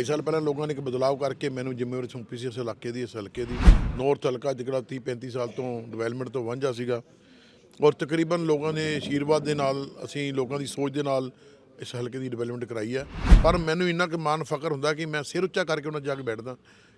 2.5 ਸਾਲ ਪਹਿਲਾਂ ਲੋਕਾਂ ਨੇ ਇੱਕ ਬਦਲਾਅ ਕਰਕੇ ਮੈਨੂੰ ਜ਼ਿੰਮੇਵਾਰੀ ਸੌਂਪੀ ਸੀ ਇਸ ਇਲਾਕੇ ਦੀ, ਇਸ ਹਲਕੇ ਦੀ। ਨੌਰਥ ਹਲਕਾ ਜਿਹੜਾ 30 35 ਸਾਲ ਤੋਂ ਡਿਵੈਲਪਮੈਂਟ ਤੋਂ ਵਾਂਝਾ ਸੀਗਾ। ਔਰ ਤਕਰੀਬਨ ਲੋਕਾਂ ਦੇ ਆਸ਼ੀਰਵਾਦ ਦੇ ਨਾਲ, ਅਸੀਂ ਲੋਕਾਂ ਦੀ ਸੋਚ ਦੇ ਨਾਲ ਇਸ ਹਲਕੇ ਦੀ ਡਿਵੈਲਪਮੈਂਟ ਕਰਾਈ ਹੈ। ਪਰ ਮੈਨੂੰ ਇੰਨਾ ਕਿ ਮਾਣ ਫਖਰ ਹੁੰਦਾ ਕਿ ਮੈਂ ਸਿਰ ਉੱਚਾ ਕਰਕੇ ਉਹਨਾਂ 'ਚ ਜਾ ਕੇ ਬੈਠਦਾ,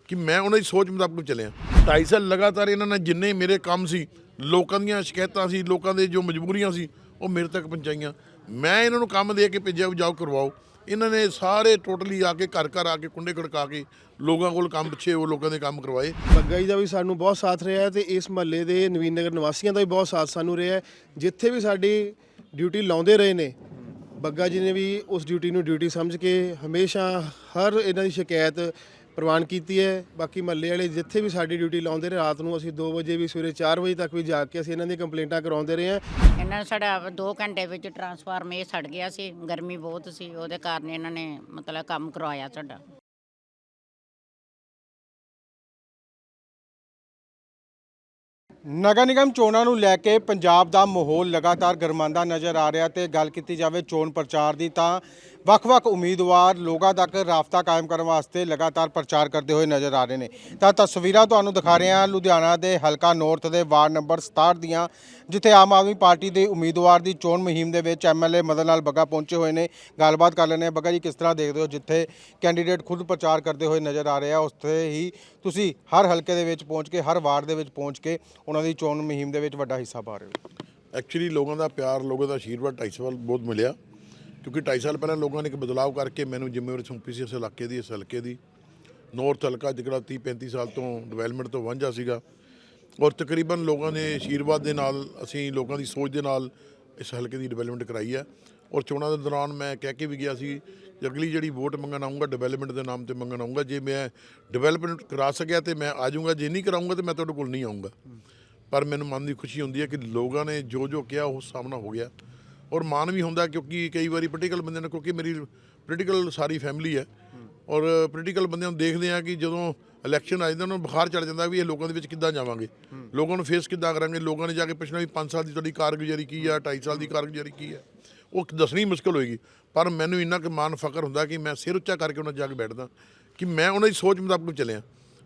ਕਿ ਮੈਂ ਉਹਨਾਂ ਦੀ ਸੋਚ ਮੁਤਾਬਕ ਚੱਲਿਆ। 2.5 ਸਾਲ ਲਗਾਤਾਰ ਇਹਨਾਂ ਨੇ ਜਿੰਨੇ ਮੇਰੇ ਕੰਮ ਸੀ, ਲੋਕਾਂ ਦੀਆਂ ਸ਼ਿਕਾਇਤਾਂ ਸੀ, ਲੋਕਾਂ ਦੇ ਜੋ ਮਜਬੂਰੀਆਂ ਸੀ, ਉਹ ਮੇਰੇ ਤੱਕ ਪਹੁੰਚਾਈਆਂ। ਮੈਂ ਇਹਨਾਂ ਨੂੰ ਕੰਮ ਦੇ ਕੇ ਭੇਜਿਆ ਜਾਓ ਕਰਵਾਓ। ਇਹਨਾਂ ਨੇ ਸਾਰੇ ਟੋਟਲੀ ਆ ਕੇ ਘਰ ਘਰ ਆ ਕੇ ਕੁੰਡੇ ਖੜਕਾ ਕੇ ਲੋਕਾਂ ਕੋਲ ਕੰਮ ਪਿੱਛੇ ਉਹ ਲੋਕਾਂ ਦੇ ਕੰਮ ਕਰਵਾਏ। ਬੱਗਾ ਜੀ ਦਾ ਵੀ ਸਾਨੂੰ ਬਹੁਤ ਸਾਥ ਰਿਹਾ ਹੈ ਤੇ ਇਸ ਮਹੱਲੇ ਦੇ ਨਵੀਨ ਨਗਰ ਨਿਵਾਸੀਆਂ ਦਾ ਵੀ ਬਹੁਤ ਸਾਥ ਸਾਨੂੰ ਰਿਹਾ ਜਿੱਥੇ ਵੀ ਸਾਡੀ ਡਿਊਟੀ ਲਾਉਂਦੇ ਰਹੇ ਨੇ, ਬੱਗਾ ਜੀ ਨੇ ਵੀ ਉਸ ਡਿਊਟੀ ਨੂੰ ਡਿਊਟੀ ਸਮਝ ਕੇ ਹਮੇਸ਼ਾ ਹਰ ਇਹਨਾਂ ਦੀ ਸ਼ਿਕਾਇਤ ਪ੍ਰਵਾਨ ਕੀਤੀ ਹੈ। ਬਾਕੀ ਮਹੱਲੇ ਵਾਲੇ ਜਿੱਥੇ ਵੀ ਸਾਡੀ ਡਿਊਟੀ ਲਾਉਂਦੇ ਰਹੇ ਰਾਤ ਨੂੰ ਅਸੀਂ 2 ਵਜੇ ਵੀ ਸਵੇਰੇ 4 ਵਜੇ ਤੱਕ ਵੀ ਜਾ ਕੇ ਅਸੀਂ ਇਹਨਾਂ ਦੀਆਂ ਕੰਪਲੇਂਟਾਂ ਕਰਾਉਂਦੇ ਰਹੇ ਹਾਂ। ਇਹਨਾਂ ਨੇ ਸਾਡਾ 2 ਘੰਟੇ ਵਿੱਚ ਟਰਾਂਸਫਾਰਮ ਇਹ ਸੜ ਗਿਆ ਸੀ। ਗਰਮੀ ਬਹੁਤ ਸੀ ਉਹਦੇ ਕਾਰਨ ਇਹਨਾਂ ਨੇ ਮਤਲਬ ਕੰਮ ਕਰਵਾਇਆ ਸਾਡਾ। ਨਗਰ ਨਿਗਮ ਚੋਣਾਂ ਨੂੰ ਲੈ ਕੇ ਪੰਜਾਬ ਦਾ ਮਾਹੌਲ ਲਗਾਤਾਰ ਗਰਮਾਂਦਾ ਨਜ਼ਰ ਆ ਰਿਹਾ ਤੇ ਗੱਲ ਕੀਤੀ ਜਾਵੇ ਚੋਣ ਪ੍ਰਚਾਰ ਦੀ ਤਾਂ ਵੱਖ-ਵੱਖ ਉਮੀਦਵਾਰ ਲੋਕਾਂ ਤੱਕ ਰਾਬਤਾ ਕਾਇਮ ਕਰਨ ਵਾਸਤੇ ਲਗਾਤਾਰ ਪ੍ਰਚਾਰ ਕਰਦੇ ਹੋਏ ਨਜ਼ਰ ਆ ਰਹੇ ਨੇ। ਤਾਂ ਤਸਵੀਰਾਂ ਤੁਹਾਨੂੰ ਦਿਖਾ ਰਹੇ ਹਾਂ। ਲੁਧਿਆਣਾ ਦੇ ਹਲਕਾ ਨੌਰਥ ਦੇ ਵਾਰਡ ਨੰਬਰ 67 ਦੀਆਂ, ਜਿੱਥੇ ਆਮ ਆਦਮੀ ਪਾਰਟੀ ਦੇ ਉਮੀਦਵਾਰ ਦੀ ਚੋਣ ਮੁਹਿੰਮ ਦੇ ਵਿੱਚ ਐਮਐਲਏ ਮਦਨ ਲਾਲ ਬੱਗਾ ਪਹੁੰਚੇ ਹੋਏ ਨੇ। ਗੱਲਬਾਤ ਕਰ ਲੈਣੇ ਬੱਗਾ ਜੀ, ਕਿਸ ਤਰ੍ਹਾਂ ਦੇਖਦੇ ਹੋ ਜਿੱਥੇ ਕੈਂਡੀਡੇਟ ਖੁਦ ਪ੍ਰਚਾਰ ਕਰਦੇ ਹੋਏ ਨਜ਼ਰ ਆ ਰਹੇ ਆ, ਉੱਥੇ ਹੀ ਤੁਸੀਂ ਹਰ ਹਲਕੇ ਦੇ ਵਿੱਚ ਪਹੁੰਚ ਕੇ, ਹਰ ਵਾਰਡ ਦੇ ਵਿੱਚ ਪਹੁੰਚ ਕੇ ਉਹਨਾਂ ਦੀ ਚੋਣ ਮੁਹਿੰਮ ਦੇ ਵਿੱਚ ਵੱਡਾ ਹਿੱਸਾ ਪਾ ਰਹੇ ਹੋ? ਐਕਚੁਅਲੀ ਲੋਕਾਂ ਦਾ ਪਿਆਰ, ਲੋਕਾਂ ਦਾ ਆਸ਼ੀਰਵਾਦ 2.5 ਸਾਲ ਬਹੁਤ ਮਿਲਿਆ। ਕਿਉਂਕਿ 2.5 ਸਾਲ ਪਹਿਲਾਂ ਲੋਕਾਂ ਨੇ ਇੱਕ ਬਦਲਾਅ ਕਰਕੇ ਮੈਨੂੰ ਜ਼ਿੰਮੇਵਾਰੀ ਸੌਂਪੀ ਸੀ ਇਸ ਇਲਾਕੇ ਦੀ, ਇਸ ਹਲਕੇ ਦੀ। ਨੌਰਥ ਹਲਕਾ ਜਿਹੜਾ 30 35 ਸਾਲ ਤੋਂ ਡਿਵੈਲਪਮੈਂਟ ਤੋਂ ਵਾਂਝਾ ਸੀਗਾ। ਔਰ ਤਕਰੀਬਨ ਲੋਕਾਂ ਦੇ ਆਸ਼ੀਰਵਾਦ ਦੇ ਨਾਲ, ਅਸੀਂ ਲੋਕਾਂ ਦੀ ਸੋਚ ਦੇ ਨਾਲ ਇਸ ਹਲਕੇ ਦੀ ਡਿਵੈਲਪਮੈਂਟ ਕਰਾਈ ਹੈ। ਔਰ ਚੋਣਾਂ ਦੇ ਦੌਰਾਨ ਮੈਂ ਕਹਿ ਕੇ ਵੀ ਗਿਆ ਸੀ ਅਗਲੀ ਜਿਹੜੀ ਵੋਟ ਮੰਗਣ ਆਊਂਗਾ ਡਿਵੈਲਪਮੈਂਟ ਦੇ ਨਾਮ ਤੇ ਮੰਗਣ ਆਊਂਗਾ, ਜੇ ਮੈਂ ਡਿਵੈਲਪਮੈਂਟ ਕਰਾ ਸਕਿਆ ਤੇ ਮੈਂ ਆ ਜਾਊਂਗਾ, ਜੇ ਨਹੀਂ ਕਰਾਊਂਗਾ ਤੇ ਮੈਂ ਤੁਹਾਡੇ ਕੋਲ ਨਹੀਂ ਆਊਂਗਾ। ਪਰ ਮੈਨੂੰ ਮਨ ਦੀ ਖੁਸ਼ੀ ਹੁੰਦੀ ਹੈ ਕਿ ਲੋਕਾਂ ਨੇ ਜੋ ਜੋ ਕਿਹਾ, ਉਹ ਸਾਹਮਣਾ ਹੋ ਗਿਆ। ਔਰ ਮਾਣ ਵੀ ਹੁੰਦਾ ਕਿਉਂਕਿ ਕਈ ਵਾਰੀ ਪੋਲੀਟੀਕਲ ਬੰਦਿਆਂ ਨੇ, ਕਿਉਂਕਿ ਮੇਰੀ ਪੋਲੀਟੀਕਲ ਸਾਰੀ ਫੈਮਿਲੀ ਹੈ ਔਰ ਪੋਲੀਟੀਕਲ ਬੰਦਿਆਂ ਨੂੰ ਦੇਖਦੇ ਆ ਕਿ ਜਦੋਂ ਇਲੈਕਸ਼ਨ ਆ ਜਾਂਦਾ ਉਹਨਾਂ ਨੂੰ ਬੁਖਾਰ ਚੜ ਜਾਂਦਾ ਵੀ ਇਹ ਲੋਕਾਂ ਦੇ ਵਿੱਚ ਕਿੱਦਾਂ ਜਾਵਾਂਗੇ। ਲੋਕਾਂ ਨੂੰ ਫੇਸ ਕਿੱਦਾਂ ਕਰਾਂਗੇ? ਲੋਕਾਂ ਨੇ ਜਾ ਕੇ ਪੁੱਛਣਾ ਵੀ 5 ਸਾਲ ਦੀ ਤੁਹਾਡੀ ਕਾਰਗੁਜ਼ਾਰੀ ਕੀ ਆ 2.5 ਸਾਲ ਦੀ ਕਾਰਗੁਜ਼ਾਰੀ ਕੀ ਹੈ ਉਹ ਦੱਸਣੀ ਮੁਸ਼ਕਲ ਹੋਏਗੀ। ਪਰ ਮੈਨੂੰ ਇੰਨਾ ਕਿ ਮਾਣ ਫਖਰ ਹੁੰਦਾ ਕਿ ਮੈਂ ਸਿਰ ਉੱਚਾ ਕਰਕੇ ਉਹਨਾਂ 'ਚ ਜਾ ਕੇ ਬੈਠਦਾ ਕਿ ਮੈਂ ਉਹਨਾਂ ਦੀ ਸੋਚ ਮੁਤਾਬਕ ਚੱਲਿਆ।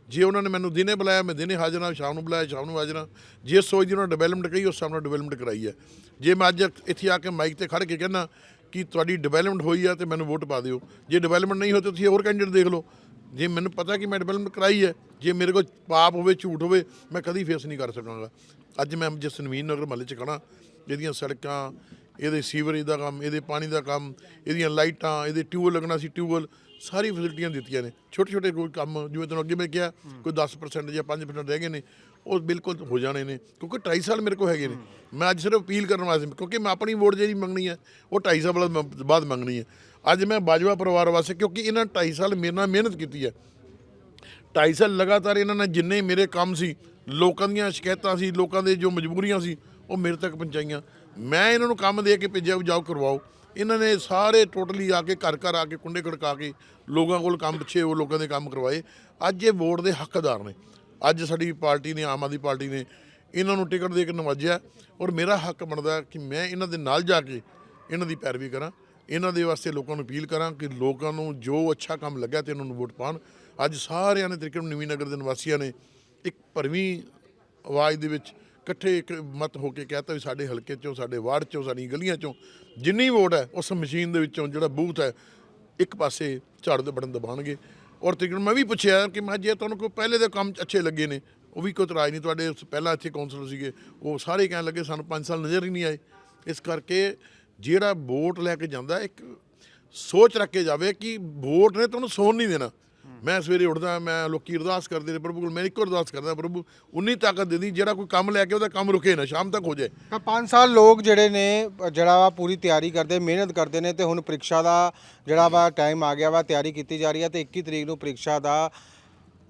ਜੇ ਉਹਨਾਂ ਨੇ ਮੈਨੂੰ ਦਿਨੇ ਬੁਲਾਇਆ, ਮੈਂ ਦਿਨੇ ਹਾਜ਼ਰ ਹਾਂ, ਸ਼ਾਮ ਨੂੰ ਬੁਲਾਇਆ, ਸ਼ਾਮ ਨੂੰ ਹਾਜ਼ਰ ਹਾਂ। ਜੇ ਸੋਚ ਦੀ ਉਹਨਾਂ ਡਿਵੈਲਪਮੈਂਟ ਕਹੀ ਉਸ ਹਿਸਾਬ ਨਾਲ ਡਿਵੈਲਪਮੈਂਟ ਕਰਾਈ ਹੈ। ਜੇ ਮੈਂ ਅੱਜ ਇੱਥੇ ਆ ਕੇ ਮਾਈਕ ਤੇ ਖੜ ਕੇ ਕਹਿੰਦਾ ਕਿ ਤੁਹਾਡੀ ਡਿਵੈਲਪਮੈਂਟ ਹੋਈ ਆ, ਤੇ ਮੈਨੂੰ ਵੋਟ ਪਾ ਦਿਓ। ਜੇ ਡਿਵੈਲਪਮੈਂਟ ਨਹੀਂ ਹੋਈ, ਤਾਂ ਤੁਸੀਂ ਹੋਰ ਕੈਂਡੀਡੇਟ ਦੇਖ ਲਓ। ਜੇ ਮੈਨੂੰ ਪਤਾ ਕਿ ਮੈਂ ਡਿਵੈਲਪਮੈਂਟ ਕਰਾਈ ਹੈ, ਜੇ ਮੇਰੇ ਕੋਲ ਪਾਪ ਹੋਵੇ, ਝੂਠ ਹੋਵੇ, ਮੈਂ ਕਦੀ ਫੇਸ ਨਹੀਂ ਕਰ ਸਕਾਂਗਾ। ਅੱਜ ਮੈਂ ਜਿਸ ਨਵੀਨ ਨਗਰ ਮਹੱਲੇ 'ਚ ਖੜਾ ਜਿਹਦੀਆਂ ਸੜਕਾਂ ਇਹਦੇ ਸੀਵਰੇਜ ਦਾ ਕੰਮ, ਇਹਦੇ ਪਾਣੀ ਦਾ ਕੰਮ, ਇਹਦੀਆਂ ਲਾਈਟਾਂ, ਇਹਦੇ ਟਿਊਬਲ ਲੱਗਣਾ ਸੀ ਟਿਊਬਲ ਸਾਰੀ ਫੈਸਿਲਿਟੀਆਂ ਦਿੱਤੀਆਂ ਨੇ। ਛੋਟੇ ਛੋਟੇ ਕੋਈ ਕੰਮ, ਜਿਵੇਂ ਤੁਹਾਨੂੰ ਅੱਗੇ ਮੈਂ ਕਿਹਾ, ਕੋਈ 10% ਜਾਂ 5% ਰਹਿ ਗਏ ਨੇ, ਉਹ ਬਿਲਕੁਲ ਹੋ ਜਾਣੇ ਨੇ, ਕਿਉਂਕਿ 2.5 ਸਾਲ ਮੇਰੇ ਕੋਲ ਹੈਗੇ ਨੇ। ਮੈਂ ਅੱਜ ਸਿਰਫ ਅਪੀਲ ਕਰਨ ਵਾਸਤੇ, ਕਿਉਂਕਿ ਮੈਂ ਆਪਣੀ ਵੋਟ ਜਿਹੜੀ ਮੰਗਣੀ ਹੈ, ਉਹ 2.5 ਸਾਲ ਬਾਅਦ ਬਾਅਦ ਮੰਗਣੀ ਹੈ। ਅੱਜ ਮੈਂ ਬਾਜਵਾ ਪਰਿਵਾਰ ਵਾਸਤੇ, ਕਿਉਂਕਿ ਇਹਨਾਂ 2.5 ਸਾਲ ਮੇਰੇ ਨਾਲ ਮਿਹਨਤ ਕੀਤੀ ਹੈ। 2.5 ਸਾਲ ਲਗਾਤਾਰ ਇਹਨਾਂ ਨੇ ਜਿੰਨੇ ਮੇਰੇ ਕੰਮ ਸੀ, ਲੋਕਾਂ ਦੀਆਂ ਸ਼ਿਕਾਇਤਾਂ ਸੀ, ਲੋਕਾਂ ਦੇ ਜੋ ਮਜਬੂਰੀਆਂ ਸੀ, ਉਹ ਮੇਰੇ ਤੱਕ ਪਹੁੰਚਾਈਆਂ। ਮੈਂ ਇਹਨਾਂ ਨੂੰ ਕੰਮ ਦੇ ਕੇ ਭੇਜਿਆ ਵੀ ਜਾਓ ਕਰਵਾਓ। ਇਹਨਾਂ ਨੇ ਸਾਰੇ ਟੋਟਲੀ ਆ ਕੇ ਘਰ ਘਰ ਆ ਕੇ ਕੁੰਡੇ ਖੜਕਾ ਕੇ ਲੋਕਾਂ ਕੋਲ ਕੰਮ ਪਿੱਛੇ ਉਹ ਲੋਕਾਂ ਦੇ ਕੰਮ ਕਰਵਾਏ। ਅੱਜ ਇਹ ਵੋਟ ਦੇ ਹੱਕਦਾਰ ਨੇ। ਅੱਜ ਸਾਡੀ ਪਾਰਟੀ ਨੇ, ਆਮ ਆਦਮੀ ਪਾਰਟੀ ਨੇ ਇਹਨਾਂ ਨੂੰ ਟਿਕਟ ਦੇ ਕੇ ਨਵਾਜਿਆ ਔਰ ਮੇਰਾ ਹੱਕ ਬਣਦਾ ਕਿ ਮੈਂ ਇਹਨਾਂ ਦੇ ਨਾਲ ਜਾ ਕੇ ਇਹਨਾਂ ਦੀ ਪੈਰਵੀ ਕਰਾਂ। ਇਹਨਾਂ ਦੇ ਵਾਸਤੇ ਲੋਕਾਂ ਨੂੰ ਅਪੀਲ ਕਰਾਂ ਕਿ ਲੋਕਾਂ ਨੂੰ ਜੋ ਅੱਛਾ ਕੰਮ ਲੱਗਾ ਤੇ ਉਹਨਾਂ ਨੂੰ ਵੋਟ ਪਾਣ ਅੱਜ ਸਾਰਿਆਂ ਨੇ ਤਰੀਕੇ ਨਾਲ ਨਵੀਂ ਨਗਰ ਦੇ ਨਿਵਾਸੀਆਂ ਨੇ ਇੱਕ ਭਰਵੀਂ ਆਵਾਜ਼ ਦੇ ਵਿੱਚ ਇਕੱਠੇ ਇੱਕ ਮਤ ਹੋ ਕੇ ਕਹਤਾ ਵੀ ਸਾਡੇ ਹਲਕੇ ਚੋਂ, ਸਾਡੇ ਵਾਰਡ ਚੋਂ, ਸਾਡੀਆਂ ਗਲੀਆਂ ਚੋਂ ਜਿੰਨੀ ਵੋਟ ਹੈ, ਉਸ ਮਸ਼ੀਨ ਦੇ ਵਿੱਚੋਂ ਜਿਹੜਾ ਬੂਥ ਹੈ, ਇੱਕ ਪਾਸੇ ਝਾੜੂ ਦੇ ਬਟਨ ਦਬਾਣਗੇ ਔਰ ਤਕਰੀਬਨ ਮੈਂ ਵੀ ਪੁੱਛਿਆ ਕਿ ਮੈਂ ਜੇ ਤੁਹਾਨੂੰ ਕੋਈ ਪਹਿਲੇ ਦੇ ਕੰਮ ਅੱਛੇ ਲੱਗੇ ਨੇ? ਉਹ ਵੀ ਕੋਈ ਤਰਾਜ ਨਹੀਂ, ਤੁਹਾਡੇ ਪਹਿਲਾਂ ਇੱਥੇ ਕੌਂਸਲਰ ਸੀਗੇ, ਉਹ ਸਾਰੇ ਕਹਿਣ ਲੱਗੇ ਸਾਨੂੰ 5 ਸਾਲ ਨਜ਼ਰ ਹੀ ਨਹੀਂ ਆਏ। ਇਸ ਕਰਕੇ ਜਿਹੜਾ ਵੋਟ ਲੈ ਕੇ ਜਾਂਦਾ, ਇੱਕ ਸੋਚ ਰੱਖ ਕੇ ਜਾਵੇ ਕਿ ਵੋਟ ਨੇ ਤੁਹਾਨੂੰ ਸੌਣ ਨਹੀਂ ਦੇਣਾ। ਮੈਂ ਸਵੇਰੇ ਉੱਠਦਾ ਮੈਂ ਲੋਕੀ ਅਰਦਾਸ ਕਰਦੇ ਨੇ ਪ੍ਰਭੂ ਕੋਲ ਮੈਂ ਇੱਕੋ ਅਰਦਾਸ ਕਰਦਾ ਪ੍ਰਭੂ ਉਨੀ ਤਾਕਤ ਦੇ ਦੀ ਜਿਹੜਾ ਕੋਈ ਕੰਮ ਲੈ ਕੇ ਉਹਦਾ ਕੰਮ ਰੁਕੇ ਨਾ ਸ਼ਾਮ ਤੱਕ ਹੋ ਜਾਏ। ਤਾਂ 5 ਸਾਲ ਲੋਕ ਜਿਹੜੇ ਨੇ ਜਿਹੜਾ ਵਾ ਪੂਰੀ ਤਿਆਰੀ ਕਰਦੇ ਮਿਹਨਤ ਕਰਦੇ ਨੇ ਤੇ ਹੁਣ ਪ੍ਰੀਖਿਆ ਦਾ ਜਿਹੜਾ ਵਾ ਟਾਈਮ ਆ ਗਿਆ ਵਾ ਤਿਆਰੀ ਕੀਤੀ ਜਾ ਰਹੀ ਹੈ ਤੇ 21 ਤਰੀਕ ਨੂੰ ਪ੍ਰੀਖਿਆ ਦਾ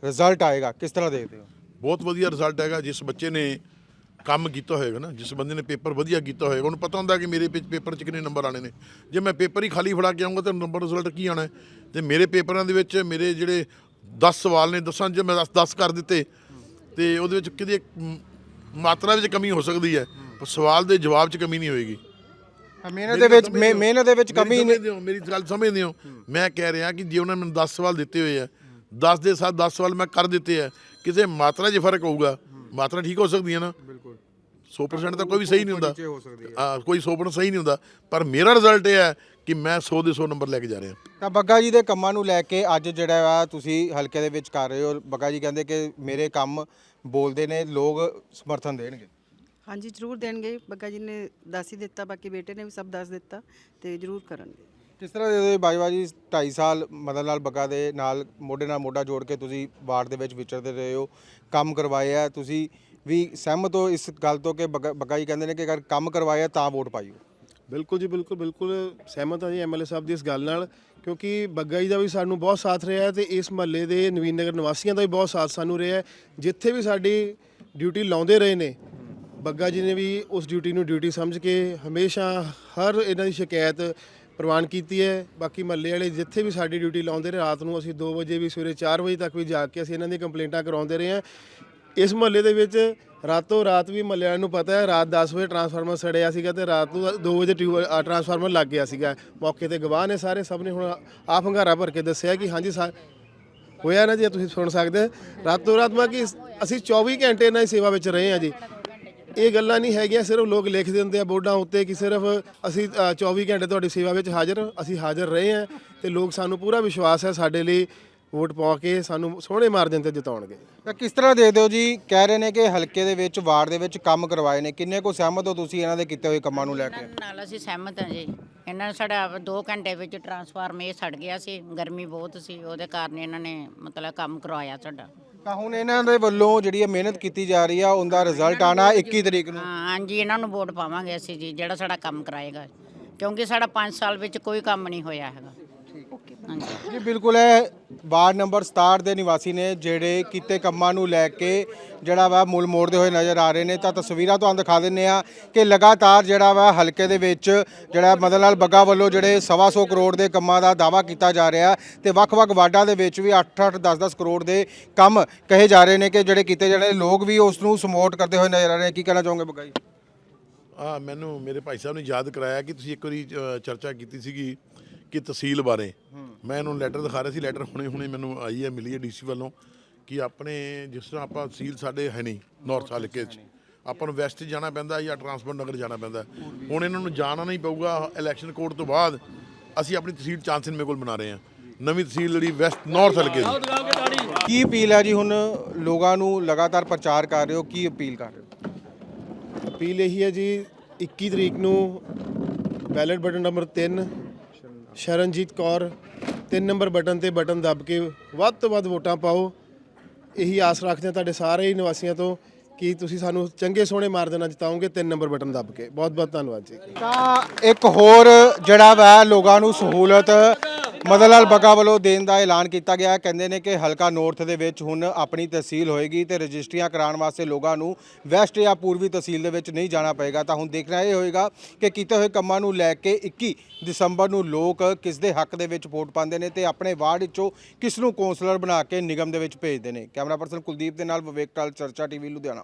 ਰਿਜ਼ਲਟ ਆਏਗਾ। ਕਿਸ ਤਰ੍ਹਾਂ ਦੇਖਦੇ ਹੋ? ਬਹੁਤ ਵਧੀਆ ਰਿਜ਼ਲਟ ਹੈਗਾ ਜਿਸ ਬੱਚੇ ਨੇ ਕੰਮ ਕੀਤਾ ਹੋਏਗਾ ਨਾ ਜਿਸ ਬੰਦੇ ਨੇ ਪੇਪਰ ਵਧੀਆ ਕੀਤਾ ਹੋਏਗਾ ਉਹਨੂੰ ਪਤਾ ਹੁੰਦਾ ਕਿ ਮੇਰੇ ਪੇਪਰ 'ਚ ਕਿੰਨੇ ਨੰਬਰ ਆਣੇ ਨੇ। ਜੇ ਮੈਂ ਪੇਪਰ ਹੀ ਖਾਲੀ ਫੜਾ ਕੇ ਆਉਂਗਾ ਤਾਂ ਨੰਬਰ ਰਿਜ਼ਲਟ ਕੀ ਆਣਾ? ਤੇ ਮੇਰੇ ਪੇਪਰਾਂ ਦੇ ਵਿੱਚ ਮੇਰੇ ਜਿਹੜੇ 10 ਸਵਾਲ ਨੇ ਦਸਾਂ 'ਚ ਮੈਂ 10 10 ਕਰ ਦਿੱਤੇ ਤੇ ਉਹਦੇ ਵਿੱਚ ਕਿਤੇ ਮਾਤਰਾ ਵਿੱਚ ਕਮੀ ਹੋ ਸਕਦੀ ਹੈ ਪਰ ਸਵਾਲ ਦੇ ਜਵਾਬ 'ਚ ਕਮੀ ਨਹੀਂ ਹੋਏਗੀ। ਮਿਹਨਤ ਦੇ ਵਿੱਚ ਮਿਹ- ਮਿਹਨਤ ਦੇ ਵਿੱਚ ਕਮੀ ਨਹੀਂ ਮੇਰੀ ਗੱਲ ਸਮਝਦੇ ਹੋ। ਮੈਂ ਕਹਿ ਰਿਹਾ ਕਿ ਜੇ ਉਹਨਾਂ ਮੈਨੂੰ 10 ਸਵਾਲ ਦਿੱਤੇ ਹੋਏ ਆ 10 ਦੇ ਸਾਥ 10 ਸਵਾਲ ਮੈਂ ਕਰ ਦਿੱਤੇ ਆ ਕਿਸੇ ਮਾਤਰਾ 'ਚ ਫ਼ਰਕ ਹੋਊਗਾ। ਮਾਤਰਾ ਠੀਕ ਹੋ ਸਕਦੀ ਹੈ ਨਾ? ਬਿਲਕੁਲ। 100% ਤਾਂ ਕੋਈ ਵੀ ਸਹੀ ਨਹੀਂ ਹੁੰਦਾ। ਨੀਚੇ ਹੋ ਸਕਦੀ ਹੈ। ਹਾਂ ਕੋਈ 100% ਸਹੀ ਨਹੀਂ ਹੁੰਦਾ। ਪਰ ਮੇਰਾ ਰਿਜ਼ਲਟ ਇਹ ਹੈ ਕਿ ਮੈਂ 100 ਦੇ 100 ਨੰਬਰ ਲੈ ਕੇ ਜਾ ਰਿਹਾ। ਤਾਂ ਬੱਗਾ ਜੀ ਦੇ ਕੰਮਾਂ ਨੂੰ ਲੈ ਕੇ ਅੱਜ ਜਿਹੜਾ ਵਾ ਤੁਸੀਂ ਹਲਕੇ ਦੇ ਵਿੱਚ ਕਰ ਰਹੇ ਹੋ ਬੱਗਾ ਜੀ ਕਹਿੰਦੇ ਕਿ ਮੇਰੇ ਕੰਮ ਬੋਲਦੇ ਨੇ ਲੋਕ ਸਮਰਥਨ ਦੇਣਗੇ। ਹਾਂਜੀ ਜ਼ਰੂਰ ਦੇਣਗੇ। ਬੱਗਾ ਜੀ ਨੇ ਦੱਸ ਹੀ ਦਿੱਤਾ ਬਾਕੀ ਬੇਟੇ ਨੇ ਵੀ ਸਭ ਦੱਸ ਦਿੱਤਾ ਤੇ ਜ਼ਰੂਰ ਕਰਨਗੇ। ਕਿਸ ਤਰ੍ਹਾਂ ਦੇ ਬਾਜਵਾ ਜੀ 2.5 ਸਾਲ ਮਦਨ ਲਾਲ ਬੱਗਾ ਦੇ ਨਾਲ ਮੋਢੇ ਨਾਲ ਮੋਢਾ ਜੋੜ ਕੇ ਤੁਸੀਂ ਵਾਰਡ ਦੇ ਵਿੱਚ ਵਿਚਰਦੇ ਰਹੇ ਹੋ ਕੰਮ ਕਰਵਾਏ ਆ ਤੁਸੀਂ ਵੀ ਸਹਿਮਤ ਹੋ ਇਸ ਗੱਲ ਤੋਂ ਕਿ ਬੱਗਾ ਬੱਗਾ ਜੀ ਕਹਿੰਦੇ ਨੇ ਕਿ ਅਗਰ ਕੰਮ ਕਰਵਾਇਆ ਤਾਂ ਵੋਟ ਪਾਈਓ ਬਿਲਕੁਲ ਜੀ, ਬਿਲਕੁਲ ਬਿਲਕੁਲ ਸਹਿਮਤ ਹਾਂ ਜੀ ਐਮਐਲਏ ਸਾਹਿਬ ਦੀ ਇਸ ਗੱਲ ਨਾਲ, ਕਿਉਂਕਿ ਬੱਗਾ ਜੀ ਦਾ ਵੀ ਸਾਨੂੰ ਬਹੁਤ ਸਾਥ ਰਿਹਾ ਹੈ ਤੇ ਇਸ ਮਹੱਲੇ ਦੇ ਨਵੀਨ ਨਗਰ ਨਿਵਾਸੀਆਂ ਦਾ ਵੀ ਬਹੁਤ ਸਾਥ ਸਾਨੂੰ ਰਿਹਾ ਹੈ। ਜਿੱਥੇ ਵੀ ਸਾਡੀ ਡਿਊਟੀ ਲਾਉਂਦੇ ਰਹੇ ਨੇ, ਬੱਗਾ ਜੀ ਨੇ ਵੀ ਉਸ ਡਿਊਟੀ ਨੂੰ ਡਿਊਟੀ ਸਮਝ ਕੇ ਹਮੇਸ਼ਾ ਹਰ ਇਹਨਾਂ ਦੀ ਸ਼ਿਕਾਇਤ ਪ੍ਰਵਾਨ ਕੀਤੀ ਹੈ। ਬਾਕੀ ਮਹੱਲੇ ਵਾਲੇ ਜਿੱਥੇ ਵੀ ਸਾਡੀ ਡਿਊਟੀ ਲਾਉਂਦੇ ਰਹੇ, ਰਾਤ ਨੂੰ ਅਸੀਂ 2 ਵਜੇ ਵੀ ਸਵੇਰੇ 4 ਵਜੇ ਤੱਕ ਵੀ ਜਾ ਕੇ ਅਸੀਂ ਇਹਨਾਂ ਦੀਆਂ ਕੰਪਲੇਂਟਾਂ ਕਰਾਉਂਦੇ ਰਹੇ ਹਾਂ। ਇਸ ਮਹੱਲੇ ਦੇ ਵਿੱਚ ਰਾਤੋਂ ਰਾਤ ਵੀ ਮਹੱਲਿਆਂ ਨੂੰ ਪਤਾ ਹੈ ਰਾਤ 10 ਵਜੇ ਟਰਾਂਸਫਾਰਮਰ ਸੜਿਆ ਸੀਗਾ ਤੇ ਰਾਤ ਨੂੰ 2 ਵਜੇ ਟਿਊਬ ਟਰਾਂਸਫਾਰਮਰ ਲੱਗ ਗਿਆ ਸੀਗਾ। ਮੌਕੇ ਤੇ ਗਵਾਹ ਨੇ ਸਾਰੇ ਸਭ ਨੇ ਹੁਣ ਆਪ ਹੰਗਾਰਾ ਭਰ ਕੇ ਦੱਸਿਆ ਕਿ ਹਾਂਜੀ ਸਾ ਹੋਇਆ ਨਾ ਜੀ ਤੁਸੀਂ ਸੁਣ ਸਕਦੇ ਰਾਤੋਂ ਰਾਤ ਮਾ ਕਿ ਅਸੀਂ 24 ਘੰਟੇ ਇਹਨਾਂ ਦੀ ਸੇਵਾ ਵਿੱਚ ਰਹੇ ਹਾਂ ਜੀ। ਇਹ ਗੱਲਾਂ ਨਹੀਂ ਹੈਗੀਆਂ ਸਿਰਫ ਲੋਕ ਲਿਖ ਦਿੰਦੇ ਆ ਬੋਰਡਾਂ ਉੱਤੇ ਕਿ ਸਿਰਫ ਅਸੀਂ ਅ, 24 ਘੰਟੇ ਤੁਹਾਡੀ ਸੇਵਾ ਵਿੱਚ ਹਾਜ਼ਰ ਅਸੀਂ ਹਾਜ਼ਰ ਰਹੇ ਹਾਂ ਤੇ ਲੋਕ ਸਾਨੂੰ ਪੂਰਾ ਵਿਸ਼ਵਾਸ ਹੈ ਸਾਡੇ ਲਈ ਵੋਟ ਪਾ ਕੇ ਸਾਨੂੰ ਸੋਹਣੇ ਮਾਰਜਨ ਤੇ ਜਿਤਾਉਣਗੇ। ਤਾਂ ਕਿਸ ਤਰ੍ਹਾਂ ਦੇ ਦਿਓ ਜੀ? ਕਹਿ ਰਹੇ ਨੇ ਕਿ ਹਲਕੇ ਦੇ ਵਿੱਚ ਵਾਰਡ ਦੇ ਵਿੱਚ ਕੰਮ ਕਰਵਾਏ ਨੇ। ਕਿੰਨੇ ਕੋ ਸਹਿਮਤ ਹੋ ਤੁਸੀਂ ਇਹਨਾਂ ਦੇ ਕੀਤੇ ਹੋਏ ਕੰਮਾਂ ਨੂੰ ਲੈ ਕੇ? ਨਾਲ ਅਸੀਂ ਸਹਿਮਤ ਹਾਂ ਜੀ। ਇਹਨਾਂ ਨੇ ਸਾਡਾ 2 ਘੰਟੇ ਵਿੱਚ ਟਰਾਂਸਫਾਰਮ ਇਹ ਸੜ ਗਿਆ ਸੀ। ਗਰਮੀ ਬਹੁਤ ਸੀ। ਉਹਦੇ ਕਾਰਨ ਇਹਨਾਂ ਨੇ ਮਤਲਬ ਕੰਮ ਕਰਵਾਇਆ ਸਾਡਾ। ਤਾਂ ਹੁਣ ਇਹਨਾਂ ਦੇ ਵੱਲੋਂ ਜਿਹੜੀ ਇਹ ਮਿਹਨਤ ਕੀਤੀ ਜਾ ਰਹੀ ਆ ਉਹਦਾ ਰਿਜ਼ਲਟ ਆਣਾ 21 ਤਰੀਕ ਨੂੰ। ਹਾਂ ਹਾਂਜੀ ਇਹਨਾਂ ਨੂੰ ਵੋਟ ਪਾਵਾਂਗੇ ਅਸੀਂ ਜੀ ਜਿਹੜਾ ਸਾਡਾ ਕੰਮ ਕਰਾਏਗਾ। ਕਿਉਂਕਿ ਸਾਡਾ 5 ਸਾਲ ਵਿੱਚ ਕੋਈ ਕੰਮ ਨਹੀਂ ਹੋਇਆ ਹੈਗਾ। ਹਾਂਜੀ। ਜੀ, ਬਿਲਕੁਲ ਹੈ ਵਾਰਡ ਨੰਬਰ 67 ਦੇ ਨਿਵਾਸੀ ਨੇ ਜਿਹੜੇ ਕੀਤੇ ਕੰਮਾਂ ਨੂੰ ਲੈ ਕੇ ਜਿਹੜਾ ਵਾ ਮੁੱਲ ਮੋੜਦੇ ਹੋਏ ਨਜ਼ਰ ਆ ਰਹੇ ਨੇ। ਤਾਂ ਤਸਵੀਰਾਂ ਤੁਹਾਨੂੰ ਦਿਖਾ ਦਿੰਨੇ ਆ ਕਿ ਲਗਾਤਾਰ ਜਿਹੜਾ ਵਾ ਹਲਕੇ ਦੇ ਵਿੱਚ ਜਿਹੜਾ ਮਦਨ ਲਾਲ ਬੱਗਾ ਵੱਲੋਂ ਜਿਹੜੇ ਸਵਾ ਸੌ ਕਰੋੜ ਦੇ ਕੰਮਾਂ ਦਾ ਦਾਵਾ ਕੀਤਾ ਜਾ ਰਿਹਾ ਤੇ ਵੱਖ-ਵੱਖ ਵਾਰਡਾਂ ਦੇ ਵਿੱਚ ਵੀ 8-8 10-10 ਕਰੋੜ ਦੇ ਕੰਮ ਕਹੇ ਜਾ ਰਹੇ ਨੇ ਕਿ ਜਿਹੜੇ ਕੀਤੇ ਜਾਣੇ ਲੋਕ ਵੀ ਉਸ ਨੂੰ ਸਮੋਟ ਕਰਦੇ ਹੋਏ ਨਜ਼ਰ ਆ ਰਹੇ ਨੇ। ਕੀ ਕਹਿਣਾ ਚਾਹੋਗੇ ਬੱਗਾ ਜੀ? ਆ, ਮੈਨੂੰ ਮੇਰੇ ਭਾਈ ਸਾਹਿਬ ਨੇ ਯਾਦ ਕਰਾਇਆ ਕਿ ਤੁਸੀਂ ਇੱਕ ਵਾਰੀ ਚਰਚਾ ਕੀਤੀ ਸੀਗੀ ਕਿ ਤਹਿਸੀਲ ਬਾਰੇ। ਮੈਂ ਇਹਨੂੰ ਲੈਟਰ ਦਿਖਾ ਰਿਹਾ ਸੀ ਲੈਟਰ ਹੁਣੇ ਹੁਣੇ ਮੈਨੂੰ ਆਈ ਹੈ ਮਿਲੀ ਹੈ ਡੀਸੀ ਵੱਲੋਂ ਕਿ ਆਪਣੇ ਜਿਸ ਤਰ੍ਹਾਂ ਆਪਾਂ ਤਹਿਸੀਲ ਸਾਡੇ ਹੈ ਨਹੀਂ ਨਾਰਥ ਹਲਕੇ 'ਚ। ਆਪਾਂ ਨੂੰ ਵੈਸਟ ਜਾਣਾ ਪੈਂਦਾ ਜਾਂ ਟਰਾਂਸਪੋਰਟ ਨਗਰ ਜਾਣਾ ਪੈਂਦਾ। ਹੁਣ ਇਹਨਾਂ ਨੂੰ ਜਾਣਾ ਨਹੀਂ ਪਊਗਾ ਇਲੈਕਸ਼ਨ ਕੋਡ ਤੋਂ ਬਾਅਦ ਅਸੀਂ ਆਪਣੀ ਤਹਿਸੀਲ ਚਾਂਸਨ ਮੇ ਕੋਲ ਬਣਾ ਰਹੇ ਹਾਂ। ਨਵੀਂ ਤਹਿਸੀਲ ਜਿਹੜੀ ਵੈਸਟ ਨਾਰਥ ਹਲਕੇ ਦੀ। ਕੀ ਅਪੀਲ ਹੈ ਜੀ ਹੁਣ ਲੋਕਾਂ ਨੂੰ ਲਗਾਤਾਰ ਪ੍ਰਚਾਰ ਕਰ ਰਹੇ ਹੋ ਕੀ ਅਪੀਲ ਕਰ ਰਹੇ ਹੋ? ਅਪੀਲ ਇਹੀ ਹੈ ਜੀ 21 ਤਰੀਕ ਨੂੰ ballot button number 3 Sharanjit Kaur 3 number button ਤੇ ਬਟਨ ਦੱਬ ਕੇ ਵੱਧ ਤੋਂ ਵੱਧ ਵੋਟਾਂ ਪਾਓ। ਇਹੀ ਆਸ ਰੱਖਦੇ ਹਾਂ ਤੁਹਾਡੇ ਸਾਰੇ ਹੀ ਨਿਵਾਸੀਆਂ ਤੋਂ ਕਿ ਤੁਸੀਂ ਸਾਨੂੰ ਚੰਗੇ ਸੋਹਣੇ ਮਾਰ ਦੇਣਾ ਜਿਤਾਉਂਗੇ 3 ਨੰਬਰ ਬਟਨ ਦੱਬ ਕੇ। ਬਹੁਤ ਬਹੁਤ ਧੰਨਵਾਦ ਜੀ। ਤਾਂ ਇੱਕ ਹੋਰ ਜਿਹੜਾ ਵਾ ਲੋਕਾਂ ਨੂੰ ਸਹੂਲਤ ਮਦਨ ਲਾਲ ਬੱਗਾ ਵੱਲੋਂ ਦੇਣ ਦਾ ਐਲਾਨ ਕੀਤਾ ਗਿਆ। ਕਹਿੰਦੇ ਨੇ ਕਿ ਹਲਕਾ ਨੌਰਥ ਦੇ ਵਿੱਚ ਹੁਣ ਆਪਣੀ ਤਹਿਸੀਲ ਹੋਏਗੀ ਤੇ ਰਜਿਸਟਰੀਆਂ ਕਰਾਉਣ ਵਾਸਤੇ ਲੋਕਾਂ ਨੂੰ ਵੈਸਟ ਜਾਂ ਪੂਰਬੀ ਤਹਿਸੀਲ ਦੇ ਵਿੱਚ ਨਹੀਂ ਜਾਣਾ ਪਏਗਾ। ਤਾਂ ਹੁਣ ਦੇਖਣਾ ਇਹ ਹੋਏਗਾ ਕਿ ਕੀਤੇ ਹੋਏ ਕੰਮਾਂ ਨੂੰ ਲੈ ਕੇ 21 ਦਸੰਬਰ ਨੂੰ ਲੋਕ ਕਿਸ ਦੇ ਹੱਕ ਦੇ ਵਿੱਚ ਵੋਟ ਪਾਉਂਦੇ ਨੇ ਤੇ ਆਪਣੇ ਵਾਰਡ ਵਿੱਚੋਂ ਕਿਸ ਨੂੰ ਕੌਂਸਲਰ ਬਣਾ ਕੇ ਨਿਗਮ ਦੇ ਵਿੱਚ ਭੇਜਦੇ ਨੇ। ਕੈਮਰਾ ਪਰਸਨ ਕੁਲਦੀਪ ਦੇ ਨਾਲ ਵਿਵੇਕ ਟਾਲ, ਚਰਚਾ ਟੀਵੀ, ਲੁਧਿਆਣਾ।